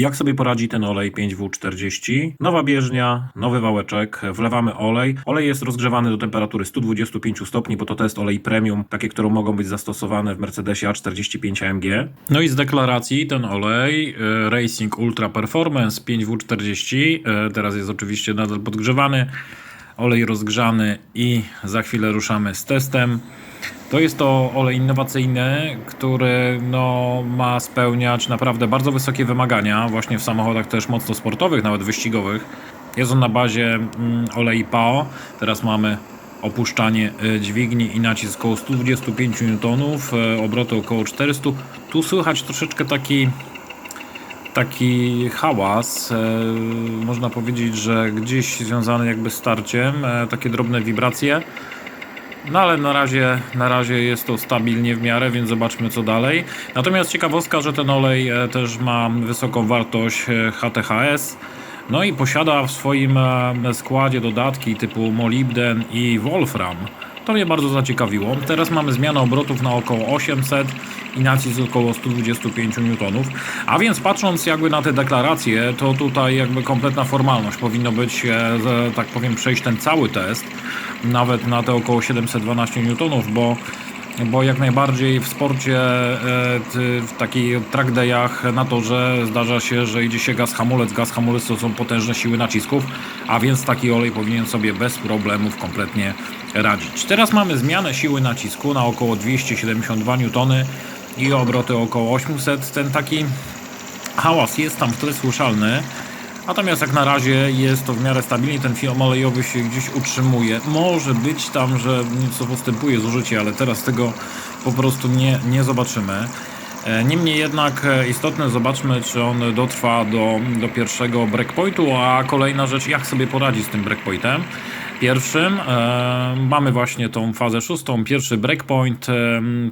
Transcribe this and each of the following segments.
Jak sobie poradzi ten olej 5W40? Nowa bieżnia, nowy wałeczek, wlewamy olej. Olej jest rozgrzewany do temperatury 125 stopni, bo to test olej premium, takie, które mogą być zastosowane w Mercedesie A45 AMG. No i z deklaracji ten olej e, Racing Ultra Performance 5W40, e, teraz jest oczywiście nadal podgrzewany, olej rozgrzany i za chwilę ruszamy z testem. To jest to olej innowacyjny, który no, ma spełniać naprawdę bardzo wysokie wymagania, właśnie w samochodach też mocno sportowych, nawet wyścigowych. Jest on na bazie mm, olei PAO. Teraz mamy opuszczanie y, dźwigni i nacisk około 125 N, y, obroty około 400. Tu słychać troszeczkę taki taki hałas, e, można powiedzieć, że gdzieś związany jakby z starciem, takie drobne wibracje. No ale na razie, na razie jest to stabilnie w miarę, więc zobaczmy co dalej. Natomiast ciekawostka, że ten olej e, też ma wysoką wartość e, HTHS. No i posiada w swoim e, składzie dodatki typu molibden i wolfram. To mnie bardzo zaciekawiło. Teraz mamy zmianę obrotów na około 800 i nacisk około 125 N. A więc patrząc jakby na te deklaracje, to tutaj jakby kompletna formalność powinno być, e, że tak powiem, przejść ten cały test, nawet na te około 712 N, bo bo jak najbardziej w sporcie, e, w takich track dayach na torze zdarza się, że idzie się gaz hamulec. Gaz hamulec to są potężne siły nacisków, a więc taki olej powinien sobie bez problemów kompletnie radzić. Teraz mamy zmianę siły nacisku na około 272 N i obroty około 800. Ten taki hałas jest tam wtedy słyszalny. Natomiast jak na razie jest to w miarę stabilnie, ten film olejowy się gdzieś utrzymuje. Może być tam, że nieco postępuje zużycie, ale teraz tego po prostu nie, nie zobaczymy. E, Niemniej jednak e, istotne zobaczmy, czy on dotrwa do, do pierwszego breakpointu, a kolejna rzecz, jak sobie poradzi z tym breakpointem. Pierwszym e, mamy właśnie tą fazę szóstą, pierwszy breakpoint e,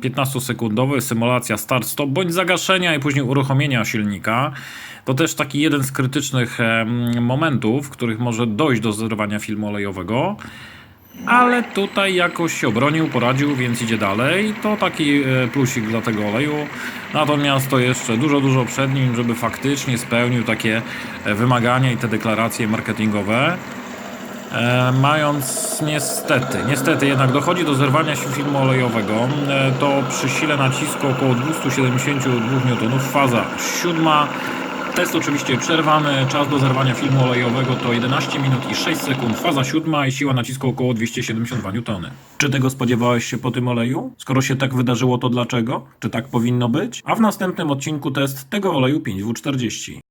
15-sekundowy, symulacja start-stop bądź zagaszenia i później uruchomienia silnika. To też taki jeden z krytycznych e, momentów, w których może dojść do zerwania filmu olejowego. Ale tutaj jakoś się obronił, poradził, więc idzie dalej. To taki e, plusik dla tego oleju. Natomiast to jeszcze dużo, dużo przed nim, żeby faktycznie spełnił takie e, wymagania i te deklaracje marketingowe. E, mając niestety, niestety jednak dochodzi do zerwania się filmu olejowego, e, to przy sile nacisku około 272 N, faza siódma. Test oczywiście przerwany, czas do zerwania filmu olejowego to 11 minut i 6 sekund, faza siódma i siła nacisku około 272 N. Czy tego spodziewałeś się po tym oleju? Skoro się tak wydarzyło, to dlaczego? Czy tak powinno być? A w następnym odcinku test tego oleju 5W40.